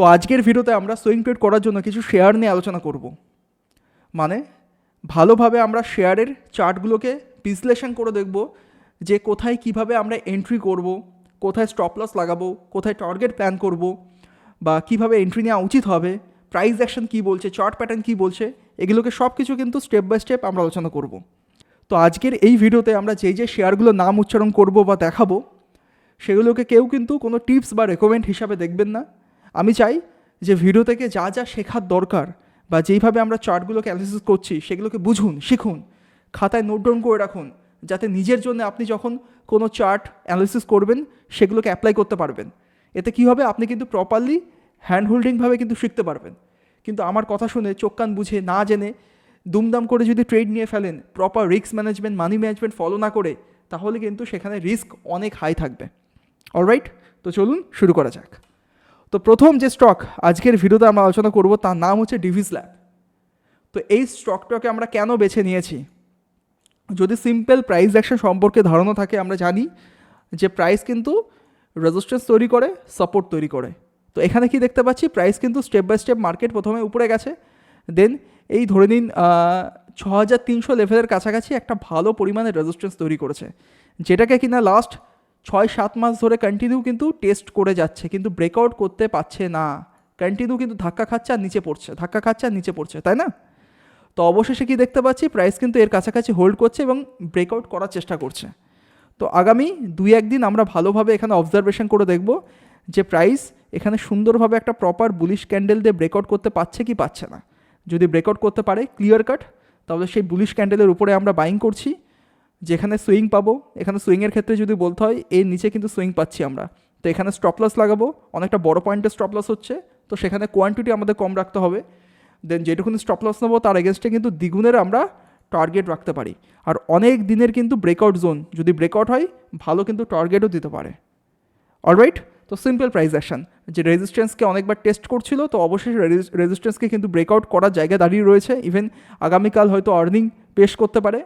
তো আজকের ভিডিওতে আমরা সুইং ট্রেড করার জন্য কিছু শেয়ার নিয়ে আলোচনা করব। মানে ভালোভাবে আমরা শেয়ারের চার্টগুলোকে বিশ্লেষণ করে দেখব যে কোথায় কীভাবে আমরা এন্ট্রি করব, কোথায় স্টপ লস লাগাবো, কোথায় টার্গেট প্ল্যান করব বা কীভাবে এন্ট্রি নেওয়া উচিত হবে প্রাইস অ্যাকশন কী বলছে চার্ট প্যাটার্ন কী বলছে, এগুলোকে সব কিছু কিন্তু স্টেপ বাই স্টেপ আমরা আলোচনা করব। তো আজকের এই ভিডিওতে আমরা যেই যে শেয়ারগুলোর নাম উচ্চারণ করব বা দেখাবো, সেগুলোকে কেউ কিন্তু কোনো টিপস বা রেকমেন্ড হিসাবে দেখবেন না। আমি চাই যে ভিডিও থেকে যা যা শেখার দরকার বা যেইভাবে আমরা চার্টগুলোকে অ্যানালিসিস করছি, সেগুলোকে বুঝুন, শিখুন, খাতায় নোট ডাউন করে রাখুন, যাতে নিজের জন্য আপনি যখন কোনো চার্ট অ্যানালিসিস করবেন, সেগুলোকে অ্যাপ্লাই করতে পারবেন। এতে কী হবে? আপনি কিন্তু প্রপারলি হ্যান্ড হোল্ডিংভাবে কিন্তু শিখতে পারবেন। কিন্তু আমার কথা শুনে চোখ কান বুঝে না জেনে দুমদাম করে যদি ট্রেড নিয়ে ফেলেন proper risk management money management follow না করে, তাহলে কিন্তু সেখানে রিস্ক অনেক হাই থাকবে। অলরাইট তো চলুন শুরু করা যাক। তো প্রথম যে স্টক আজকের ভিডিওতে আমরা আলোচনা করব, তার নাম হচ্ছে ডিভিস ল্যাব তো এই স্টকটাকে আমরা কেন বেছে নিয়েছি? যদি সিম্পল প্রাইস অ্যাকশন সম্পর্কে ধারণা থাকে, আমরা জানি যে প্রাইস কিন্তু রেজিস্ট্যান্স তৈরি করে সাপোর্ট তৈরি করে। তো এখানে কি দেখতে পাচ্ছি? প্রাইস কিন্তু স্টেপ বাই স্টেপ মার্কেট প্রথমে উপরে গেছে। দেন এই ধরে নিন ছ হাজার তিনশো লেভেলের কাছাকাছি একটা ভালো পরিমাণে রেজিস্ট্যান্স তৈরি করেছে। যেটাকে কিনা লাস্ট ছয় সাত মাস ধরে কন্টিনিউ কিন্তু টেস্ট করে যাচ্ছে, কিন্তু ব্রেকআউট করতে পারছে না। কন্টিনিউ কিন্তু ধাক্কা খাচ্ছে আর নিচে পড়ছে, ধাক্কা খাচ্ছে আর নিচে পড়ছে, তাই না? তো অবশেষে কি দেখতে পাচ্ছি? প্রাইস কিন্তু এর কাছাকাছি হোল্ড করছে এবং ব্রেকআউট করার চেষ্টা করছে। তো আগামী দুই একদিন আমরা ভালোভাবে এখানে অবজারভেশন করে দেখব যে প্রাইস এখানে সুন্দরভাবে একটা প্রপার বুলিশ ক্যান্ডেল দিয়ে ব্রেকআউট করতে পারছে কি পাচ্ছে না। যদি ব্রেকআউট করতে পারে ক্লিয়ার কাট তাহলে সেই বুলিশ ক্যান্ডেলের উপরে আমরা বাইং করছি। যেখানে সুইং পাবো, এখানে সুইংয়ের ক্ষেত্রে যদি বলতে হয়, এর নিচে কিন্তু সুইং পাচ্ছি আমরা। তো এখানে স্টপ লস লাগাবো, অনেকটা বড় পয়েন্টে স্টপ লস হচ্ছে, তো সেখানে কোয়ান্টিটি আমাদের কম রাখতে হবে। দেন যেটুকুনি স্টপ লস নেব, তার এগেনস্টে কিন্তু দ্বিগুণের আমরা টার্গেট রাখতে পারি। আর অনেক দিনের কিন্তু ব্রেকআউট জোন যদি ব্রেকআউট হয়, ভালো কিন্তু টার্গেটও দিতে পারে। অলরাইট তো সিম্পল প্রাইস অ্যাকশন যে রেজিস্ট্যান্সকে অনেকবার টেস্ট করছিল, তো অবশ্যই রেজিস্ট্যান্সকে কিন্তু ব্রেকআউট করার জায়গা দাঁড়িয়ে রয়েছে। ইভেন আগামীকাল হয়তো আর্নিং পেশ করতে পারে।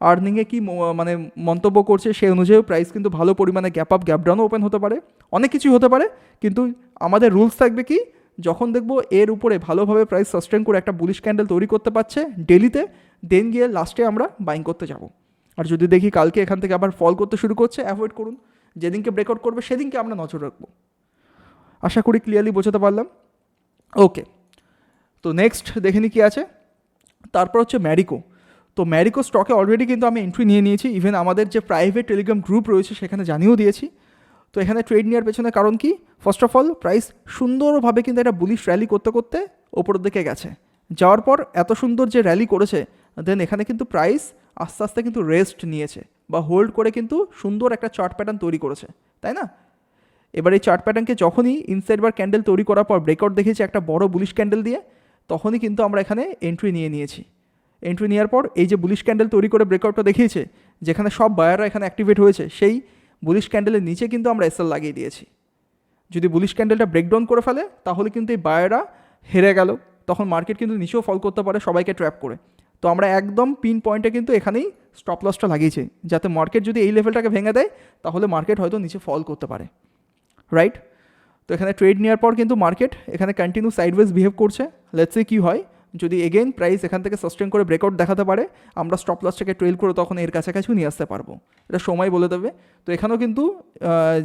আর্নিংয়ে কি মানে মন্তব্য করছে সেই অনুযায়ী প্রাইস কিন্তু ভালো পরিমাণে গ্যাপ আপ গ্যাপ ডাউনও ওপেন হতে পারে। অনেক কিছুই হতে পারে, কিন্তু আমাদের রুলস থাকবে কি, যখন দেখব এর উপরে ভালোভাবে প্রাইস সাস্টেন করে একটা বুলিশ ক্যান্ডেল তৈরি করতে পারছে ডেলিতে দেন গিয়ে লাস্টে আমরা বাইং করতে যাব। আর যদি দেখি কালকে এখান থেকে আবার ফল করতে শুরু করছে অ্যাভয়েড করুন। যেদিনকে ব্রেকআউট করবে সেদিনকে আমরা নজর রাখব। আশা করি ক্লিয়ারলি বোঝাতে পারলাম। ওকে তো নেক্সট দেখে নি কী আছে? তারপর হচ্ছে ম্যারিকো তো ম্যারিকো স্টকে অলরেডি কিন্তু আমি এন্ট্রি নিয়ে নিয়েছি। ইভেন আমাদের যে প্রাইভেট টেলিগ্রাম গ্রুপ রয়েছে, সেখানে জানিয়েও দিয়েছি। তো এখানে ট্রেড নেওয়ার পেছনে কারণ কি? ফার্স্ট অফ অল প্রাইস সুন্দরভাবে কিন্তু একটা বুলিশ র্যালি করতে করতে ওপরের দিকে গেছে। যাওয়ার পর এত সুন্দর যে র্যালি করেছে দেন এখানে কিন্তু প্রাইস আস্তে আস্তে কিন্তু রেস্ট নিয়েছে বা হোল্ড করে কিন্তু সুন্দর একটা চার্ট প্যাটার্ন তৈরি করেছে, তাই না? এবার এই চার্ট প্যাটার্নকে যখনই ইনসাইড বার ক্যান্ডেল তৈরি করার পর ব্রেকআউট দেখেছি একটা বড় বুলিশ ক্যান্ডেল দিয়ে, তখনই কিন্তু আমরা এখানে এন্ট্রি নিয়ে নিয়েছি। এন্ট্রি নেওয়ার পর এই যে বুলিশ ক্যান্ডেল তৈরি করে ব্রেকআউটটা দেখিয়েছে, যেখানে সব বায়াররা এখানে অ্যাক্টিভেট হয়েছে, সেই বুলিশ ক্যান্ডেলের নিচে কিন্তু আমরা এসএল লাগিয়ে দিয়েছি। যদি বুলিশ ক্যান্ডেলটা ব্রেকডাউন করে ফেলে, তাহলে কিন্তু এই বায়াররা হেরে গেল। তখন মার্কেট কিন্তু নিচেও ফল করতে পারে, সবাইকে ট্র্যাপ করে। তো আমরা একদম পিন পয়েন্টে কিন্তু এখানেই স্টপ লসটা লাগিয়েছি, যাতে মার্কেট যদি এই লেভেলটাকে ভেঙে দেয়, তাহলে মার্কেট হয়তো নিচে ফল করতে পারে। রাইট তো এখানে ট্রেড নেওয়ার পর কিন্তু মার্কেট এখানে কন্টিনিউ সাইডওয়েজ বিহেভ করছে। লেটসে কী হয়। যদি এগেইন প্রাইস এখান থেকে সাস্টেন করে ব্রেকআউট দেখাতে পারে, আমরা স্টপ লসটাকে ট্রেল করে তখন এর কাছাকাছিও নিয়ে আসতে পারব। এটা সময় বলে দেবে। তো এখানেও কিন্তু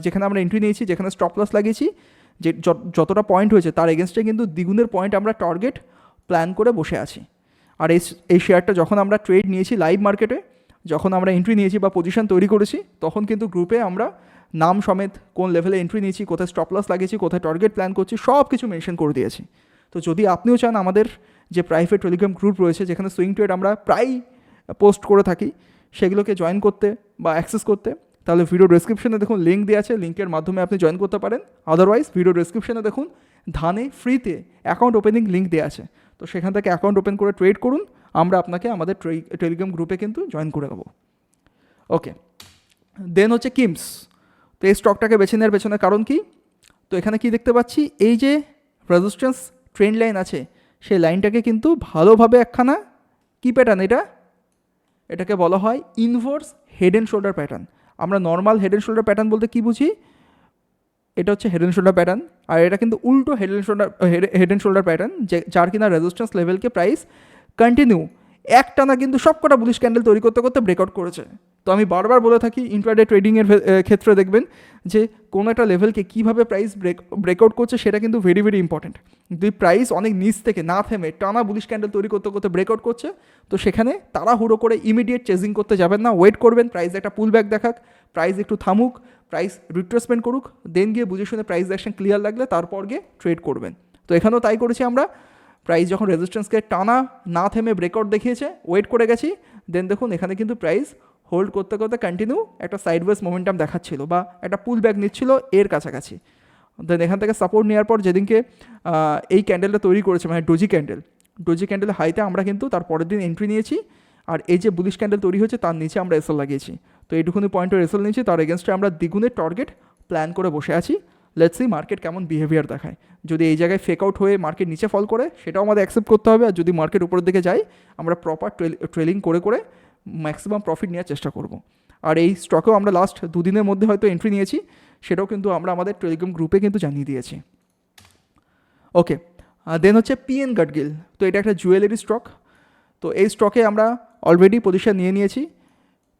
যেখানে আমরা এন্ট্রি নিয়েছি, যেখানে স্টপ লস লাগিয়েছি, যে যতটা পয়েন্ট হয়েছে তার এগেনস্টে কিন্তু দ্বিগুণের পয়েন্ট আমরা টার্গেট প্ল্যান করে বসে আছি। আর এই এই শেয়ারটা যখন আমরা ট্রেড নিয়েছি লাইভ মার্কেটে যখন আমরা এন্ট্রি নিয়েছি বা পজিশন তৈরি করেছি, তখন কিন্তু গ্রুপে আমরা নাম সমেত কোন লেভেলে এন্ট্রি নিয়েছি, কোথায় স্টপ লস লাগিয়েছি, কোথায় টার্গেট প্ল্যান করছি সব কিছু মেনশন করে দিয়েছি। তো যদি আপনিও চান আমাদের যে প্রাইভেট টেলিগ্রাম গ্রুপ রয়েছে, যেখানে সুইং ট্রেড আমরা প্রায় পোস্ট করে থাকি, সেগুলোকে জয়েন করতে বা অ্যাক্সেস করতে। তাহলে ভিডিও ডিসক্রিপশনে দেখুন লিঙ্ক দেওয়া আছে লিঙ্কের মাধ্যমে আপনি জয়েন করতে পারেন। আদারওয়াইজ ভিডিও ডিসক্রিপশনে দেখুন ধানে ফ্রিতে অ্যাকাউন্ট ওপেনিং লিঙ্ক দেওয়া আছে। তো সেখান থেকে অ্যাকাউন্ট ওপেন করে ট্রেড করুন, আমরা আপনাকে আমাদের টেলিগ্রাম গ্রুপে কিন্তু জয়েন করে দেবো। ওকে দেন হচ্ছে কিমস তো এই স্টকটাকে বেছে নেওয়ার পেছনে কারণ কি? তো এখানে কি দেখতে পাচ্ছি? এই যে রেজিস্ট্যান্স ট্রেন্ড লাইন আছে সেই লাইনটাকে কিন্তু ভালোভাবে একখানা কী প্যাটার্ন এটা? এটাকে বলা হয় inverse head and shoulder pattern আমরা normal head and shoulder pattern বলতে কী বুঝি? এটা হচ্ছে হেড অ্যান্ড শোল্ডার প্যাটার্ন আর এটা কিন্তু উল্টো head and shoulder head and shoulder pattern যে, যার কিনা রেজিস্ট্যান্স লেভেলকে প্রাইস কন্টিনিউ একটানা কিন্তু সবকটা বুলিশ ক্যান্ডেল তৈরি করতে করতে ব্রেকআউট করেছে। তো আমি বারবার বলে থাকি ইন্ট্রাডে ট্রেডিংয়ের ক্ষেত্রে দেখবেন যে, কোনো একটা লেভেলকে কীভাবে প্রাইস ব্রেক ব্রেকআউট করছে সেটা কিন্তু ভেরি ভেরি ইম্পর্টেন্ট যদি প্রাইস অনেক নিচ থেকে না থেমে টানা বুলিশ ক্যান্ডেল তৈরি করতে করতে ব্রেকআউট করছে, তো সেখানে তাড়াহুড়ো করে ইমিডিয়েট চেজিং করতে যাবেন না। ওয়েট করবেন প্রাইস একটা পুল ব্যাক দেখাক প্রাইস একটু থামুক প্রাইস রিট্রেসমেন্ট করুক দেন গিয়ে বুঝে শুনে প্রাইস অ্যাকশন ক্লিয়ার লাগলে তারপর গিয়ে ট্রেড করবেন। তো এখানেও তাই করেছি আমরা। প্রাইস যখন রেজিস্ট্যান্সকে টানা না থেমে ব্রেকআউট দেখিয়েছে ওয়েট করে গেছি দেন দেখুন এখানে কিন্তু প্রাইস হোল্ড করতে করতে কন্টিনিউ একটা সাইডওয়েজ মোমেন্টাম দেখাচ্ছিল বা একটা পুল ব্যাক নিচ্ছিল এর কাছাকাছি। দেন এখান থেকে সাপোর্ট নেওয়ার পর যেদিনকে এই ক্যান্ডেলটা তৈরি করেছে মানে ডোজি ক্যান্ডেল ডোজি ক্যান্ডেল হাইতে আমরা কিন্তু তার পরের দিন এন্ট্রি নিয়েছি আর এই যে বুলিশ ক্যান্ডেল তৈরি হয়েছে তার নিচে আমরা এসএল লাগিয়েছি। তো এইটুকুনি পয়েন্টের এসএল নিয়েছি, তার এগেনস্টে আমরা দ্বিগুণের টার্গেট প্ল্যান করে বসে আছি। লেটস সি মার্কেট কেমন বিহেভিয়ার দেখায়। যদি এই জায়গায় ফেক আউট হয়ে মার্কেট নিচে ফল করে, সেটাও আমাদের অ্যাকসেপ্ট করতে হবে। আর যদি মার্কেট উপরের দিকে যায় আমরা প্রপার ট্রেলিং করে করে ম্যাক্সিমাম প্রফিট নেওয়ার চেষ্টা করব। আর এই স্টকেও আমরা লাস্ট দুদিনের মধ্যে হয়তো এন্ট্রি নিয়েছি, সেটাও কিন্তু আমরা আমাদের টেলিগ্রাম গ্রুপে কিন্তু জানিয়ে দিয়েছি। ওকে দেন হচ্ছে পিএন গাডগিল তো এটা একটা জুয়েলারি স্টক তো এই স্টকে আমরা অলরেডি পজিশন নিয়ে নিয়েছি।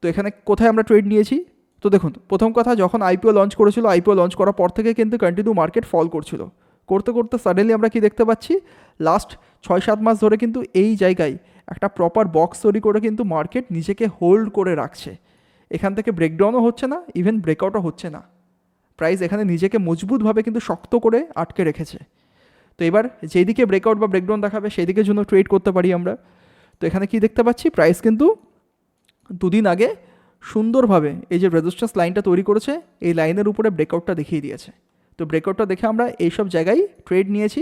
তো এখানে কোথায় আমরা ট্রেড নিয়েছি? তো দেখুন, প্রথম কথা, যখন আইপিও লঞ্চ করেছিল আইপিও লঞ্চ করার পর থেকে কিন্তু কন্টিনিউ মার্কেট ফল করছিল। করতে করতে সাডেনলি আমরা কি দেখতে পাচ্ছি? লাস্ট ছয়, সাত মাস ধরে কিন্তু এই জায়গায় একটা প্রপার বক্স তৈরি করে কিন্তু মার্কেট নিজেকে হোল্ড করে রাখছে। এখান থেকে ব্রেকডাউনও হচ্ছে না ইভেন ব্রেকআউটও হচ্ছে না। প্রাইস এখানে নিজেকে মজবুতভাবে কিন্তু শক্ত করে আটকে রেখেছে। তো এবার যেদিকে ব্রেকআউট বা ব্রেকডাউন দেখাবে সেই দিকের জন্য ট্রেড করতে পারি আমরা। তো এখানে কি দেখতে পাচ্ছি? প্রাইস কিন্তু দুদিন আগে সুন্দরভাবে এই যে রেজিস্ট্যান্স লাইনটা তৈরি করেছে, এই লাইনের উপরে ব্রেকআউটটা দেখিয়ে দিয়েছে। তো ব্রেকআউটটা দেখে আমরা এইসব জায়গায় ট্রেড নিয়েছি,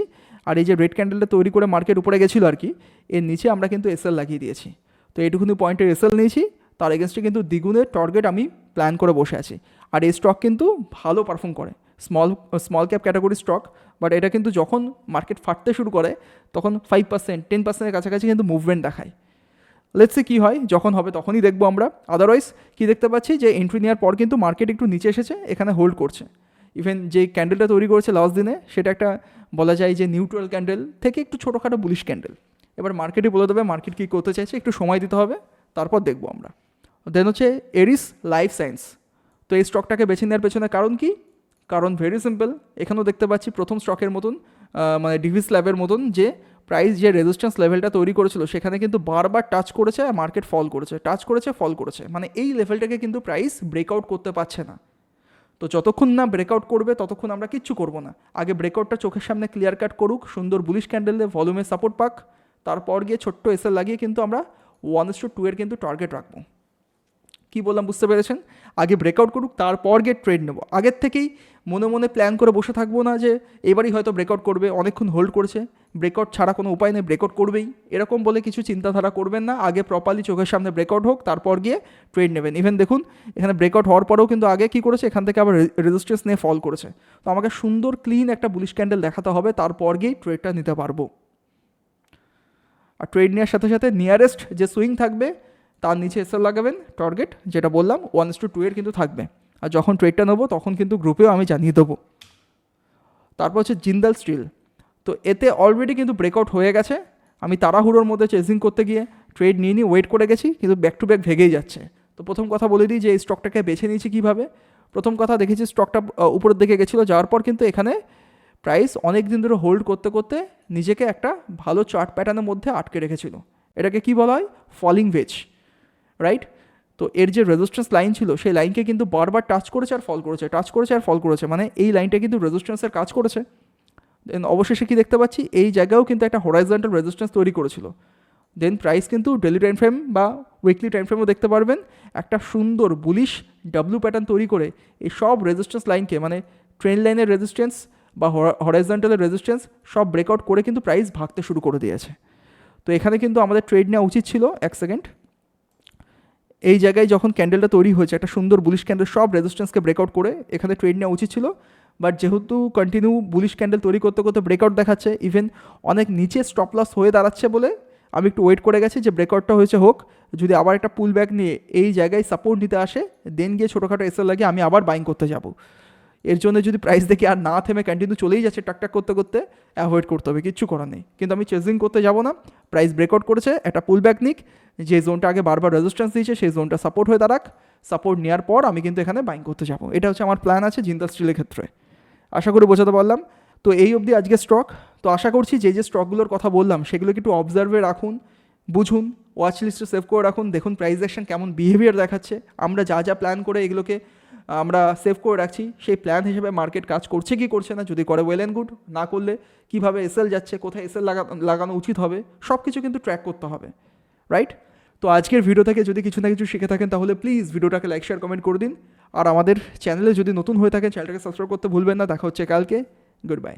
আর এই যে রেড ক্যান্ডেলটা তৈরি করে মার্কেট উপরে গেছিল আর কি, এর নিচে আমরা কিন্তু এসএল লাগিয়ে দিয়েছি। তো এইটুকুনি পয়েন্টের এসএল নিয়েছি, তার এগেনস্টে কিন্তু দ্বিগুণের টার্গেট আমি প্ল্যান করে বসে আছি। আর এই স্টক কিন্তু ভালো পারফর্ম করে। Small small cap category stock but এটা কিন্তু যখন মার্কেট ফাটতে শুরু করে, তখন ফাইভ পার্সেন্ট টেন পার্সেন্টের কাছাকাছি কিন্তু মুভমেন্ট দেখায়। লেটসে কী হয়, যখন হবে তখনই দেখব আমরা। আদারওয়াইজ কি দেখতে পাচ্ছি? যে এন্ট্রি নেওয়ার পর কিন্তু মার্কেট একটু নিচে এসেছে, এখানে হোল্ড করছে। ইভেন যে ক্যান্ডেলটা তৈরি করেছে লাস্ট দিনে, সেটা একটা বলা যায় যে নিউট্রাল ক্যান্ডেল থেকে একটু ছোটোখাটো বুলিশ ক্যান্ডেল এবার মার্কেটে বলে দেবে মার্কেট কী করতে চাইছে? একটু সময় দিতে হবে, তারপর দেখব আমরা। দেন হচ্ছে এরিস লাইফ সায়েন্স তো এই স্টকটাকে বেছে নেওয়ার পেছনে কারণ কি? কারণ ভেরি সিম্পল এখানেও দেখতে পাচ্ছি প্রথম স্টকের মতন মানে ডিভিস ল্যাবের মতন যে প্রাইস যে রেজিস্ট্যান্স লেভেলটা তৈরি করেছিল, সেখানে কিন্তু বারবার টাচ করেছে আর মার্কেট ফল করেছে। টাচ করেছে ফল করেছে। মানে এই লেভেলটাকে কিন্তু প্রাইস ব্রেকআউট করতে পারছে না। তো যতক্ষণ না ব্রেকআউট করবে, ততক্ষণ আমরা কিচ্ছু করব না। আগে ব্রেকআউটটা চোখের সামনে ক্লিয়ার কাট করুক, সুন্দর বুলিশ ক্যান্ডেলে ভলিউমে সাপোর্ট পাক। তারপর গিয়ে ছোট্ট এসএল লাগিয়ে কিন্তু আমরা ওয়ান এস টু টু এর কিন্তু টার্গেট রাখব। কি বললাম বুঝতে পেরেছেন? আগে ব্রেকআউট করুক, তারপর গিয়ে ট্রেড নেব। আগের থেকেই মনে মনে প্ল্যান করে বসে থাকব না যে, এবারই হয়তো ব্রেকআউট করবে, অনেকক্ষণ হোল্ড করেছে। ব্রেকআউট ছাড়া কোনো উপায় নেই ব্রেকআউট করবেই। এরকম বলে কিছু চিন্তাধারা করবেন না, আগে প্রপারলি চোখের সামনে ব্রেকআউট হোক, তারপর গিয়ে ট্রেড নেবেন। ইভেন দেখুন, এখানে ব্রেকআউট হওয়ার পরেও কিন্তু আগে কি করেছে, এখান থেকে আবার রেজিস্ট্রেন্স নিয়ে ফল করেছে। তো আমাকে সুন্দর ক্লিন একটা বুলিশ ক্যান্ডেল দেখাতে হবে, তারপর গিয়েই ট্রেডটা নিতে পারব। আর ট্রেড নেওয়ার সাথে সাথে নিয়ারেস্ট যে সুইং থাকবে তার নিচে এসএল লাগাবেন টার্গেট যেটা বললাম ওয়ান টু টু এর কিন্তু থাকবে। আর যখন ট্রেডটা নেব, তখন কিন্তু গ্রুপেও আমি জানিয়ে দেবো। তারপর হচ্ছে জিন্দাল স্টিল। তো এতে অলরেডি কিন্তু ব্রেকআউট হয়ে গেছে। আমি তাড়াহুড়োর মধ্যে চেজিং করতে গিয়ে ট্রেড নিয়ে নিয়ে ওয়েট করে গেছি, কিন্তু ব্যাক টু ব্যাক ভেগেই যাচ্ছে। তো প্রথম কথা বলে দিই যে এই স্টকটাকে বেছে নিয়েছি কীভাবে? প্রথম কথা দেখেছি স্টকটা উপরের দিকে গেছিল, যাওয়ার পর কিন্তু এখানে প্রাইস অনেক দিন ধরে হোল্ড করতে করতে নিজেকে একটা ভালো চার্ট প্যাটার্নের মধ্যে আটকে রেখেছিল। এটাকে কি বলা হয়? ফলিং ভেজ রাইট তো এর যে রেজিস্ট্যান্স লাইন ছিল, সেই লাইনকে কিন্তু বারবার টাচ করেছে আর ফল করেছে টাচ করেছে আর ফল করেছে। মানে এই লাইনটা কিন্তু রেজিস্ট্যান্সের কাজ করেছে। দেন অবশেষে কি দেখতে পাচ্ছি? এই জায়গায়ও কিন্তু একটা হরাইজন্টাল রেজিস্ট্যান্স তৈরি করেছিল। দেন প্রাইস কিন্তু ডেলি টাইম ফ্রেম বা উইকলি টাইম ফ্রেমও দেখতে পারবেন। একটা সুন্দর বুলিশ ডাব্লু প্যাটার্ন তৈরি করে এই সব রেজিস্ট্যান্স লাইনকে মানে ট্রেন লাইনের রেজিস্ট্যান্স বা হরাইজন্টালের রেজিস্ট্যান্স সব ব্রেকআউট করে কিন্তু প্রাইস ভাগতে শুরু করে দিয়েছে। তো এখানে কিন্তু আমাদের ট্রেড নেওয়া উচিত ছিল, এক সেকেন্ড এই জায়গায় যখন ক্যান্ডেলটা তৈরি হয়েছে, একটা সুন্দর বুলিশ ক্যান্ডেল সব রেজিস্ট্যান্সকে ব্রেকআউট করে এখানে ট্রেড নেওয়া উচিত ছিল। বাট যেহেতু কন্টিনিউ বুলিশ ক্যান্ডেল তৈরি করতে করতে ব্রেকআউট দেখাচ্ছে ইভেন অনেক নিচে স্টপ লস হয়ে দাঁড়াচ্ছে বলে আমি একটু ওয়েট করে গেছি যে ব্রেকআউটটা হয়েছে হোক। যদি আবার একটা পুল ব্যাক নিয়ে এই জায়গায় সাপোর্ট নিতে আসে দেন গিয়ে ছোটোখাটো এসে লাগে আমি আবার বাইং করতে যাব। এর জন্য যদি প্রাইস দেখে আর না থেমে কন্টিনিউ চলেই যাচ্ছে টাকটাক করতে করতে অ্যাভয়েড করতে হবে, কিচ্ছু করার নেই। কিন্তু আমি চেজিং করতে যাব না প্রাইস ব্রেকআউট করেছে, একটা পুল ব্যাক নিক, যে জোনটা আগে বারবার রেজিস্ট্যান্স দিয়েছে, সেই জোনটা সাপোর্ট হয়ে দাঁড়াক। সাপোর্ট নেওয়ার পর আমি কিন্তু এখানে বাইং করতে যাব। এটা হচ্ছে আমার প্ল্যান আছে জিন্দা স্টিলের ক্ষেত্রে। আশা করি বোঝাতে পারলাম। তো এই অবধি আজকে স্টক তো আশা করছি যে যে স্টকগুলোর কথা বললাম, সেগুলোকে একটু অবজার্ভে রাখুন, বুঝুন ওয়াচ লিস্টে সেভ করে রাখুন, দেখুন প্রাইস অ্যাকশন কেমন বিহেভিয়ার দেখাচ্ছে। আমরা যা যা প্ল্যান করে এগুলোকে আমরা সেভ করে রাখছি। সেই প্ল্যান হিসেবে মার্কেট কাজ করছে কি করছে না, যদি করে ওয়েল অ্যান্ড গুড না করলে কীভাবে এসএল যাচ্ছে, কোথায় এসএল লাগা, লাগানো উচিত হবে সব কিছু কিন্তু ট্র্যাক করতে হবে রাইট তো আজকের ভিডিও থেকে যদি কিছু না কিছু শিখে থাকেন, তাহলে প্লিজ ভিডিওটাকে লাইক শেয়ার কমেন্ট করে দিন। আর আমাদের চ্যানেলে যদি নতুন হয়ে থাকেন চ্যানেলটাকে সাবস্ক্রাইব করতে ভুলবেন না। দেখা হচ্ছে কালকে। Good bye